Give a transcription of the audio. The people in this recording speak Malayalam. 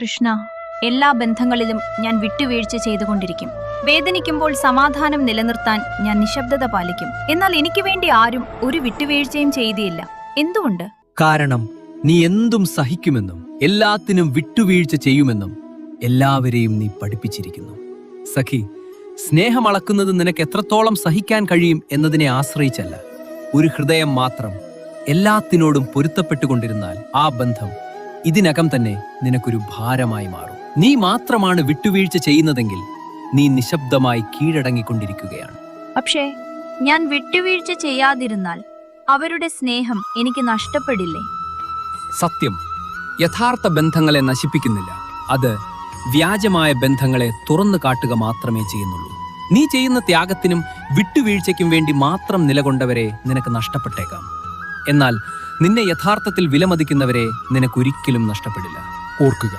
കൃഷ്ണ എല്ലാ ബന്ധങ്ങളിലും ഞാൻ വിട്ടുവീഴ്ച ചെയ്തുകൊണ്ടിരിക്കും. വേദനിക്കുമ്പോൾ സമാധാനം നിലനിർത്താൻ ഞാൻ നിശബ്ദത പാലിക്കും. എന്നാൽ എനിക്ക് വേണ്ടി ആരും ഒരു വിട്ടുവീഴ്ചയും ചെയ്തിയില്ല എന്തുകൊണ്ട്? കാരണം നീ എന്തും സഹിക്കുമെന്നും എല്ലാത്തിനും വിട്ടുവീഴ്ച ചെയ്യുമെന്നും എല്ലാവരെയും നീ പഠിപ്പിച്ചിരിക്കുന്നു. സഖി സ്നേഹം അളക്കുന്നത് നിനക്ക് എത്രത്തോളം സഹിക്കാൻ കഴിയും എന്നതിനെ ആശ്രയിച്ചല്ല. ഒരു ഹൃദയം മാത്രം എല്ലാത്തിനോടും പൊരുത്തപ്പെട്ടുകൊണ്ടിരുന്നാൽ ആ ബന്ധം ഇതിനകം തന്നെ നിനക്കൊരു ഭാരമായി മാറും. നീ മാത്രമാണ് വിട്ടുവീഴ്ച ചെയ്യുന്നതെങ്കിൽ നീ നിശബ്ദമായി കീഴടങ്ങിക്കൊണ്ടിരിക്കുകയാണ്. പക്ഷേ ഞാൻ വിട്ടുവീഴ്ച ചെയ്യാതിരുന്നാൽ അവരുടെ സ്നേഹം എനിക്ക് നഷ്ടപ്പെടില്ലേ? സത്യം യഥാർത്ഥ ബന്ധങ്ങളെ നശിപ്പിക്കുന്നില്ല. അത് വ്യാജമായ ബന്ധങ്ങളെ തുറന്നു കാട്ടുക മാത്രമേ ചെയ്യുന്നുള്ളൂ. നീ ചെയ്യുന്ന ത്യാഗത്തിനും വിട്ടുവീഴ്ചയ്ക്കും വേണ്ടി മാത്രം നിലകൊണ്ടവരെ നിനക്ക് നഷ്ടപ്പെട്ടേക്കാം. എന്നാൽ നിന്നെ യഥാർത്ഥത്തിൽ വിലമതിക്കുന്നവരെ നിനക്കൊരിക്കലും നഷ്ടപ്പെടില്ല. ഓർക്കുക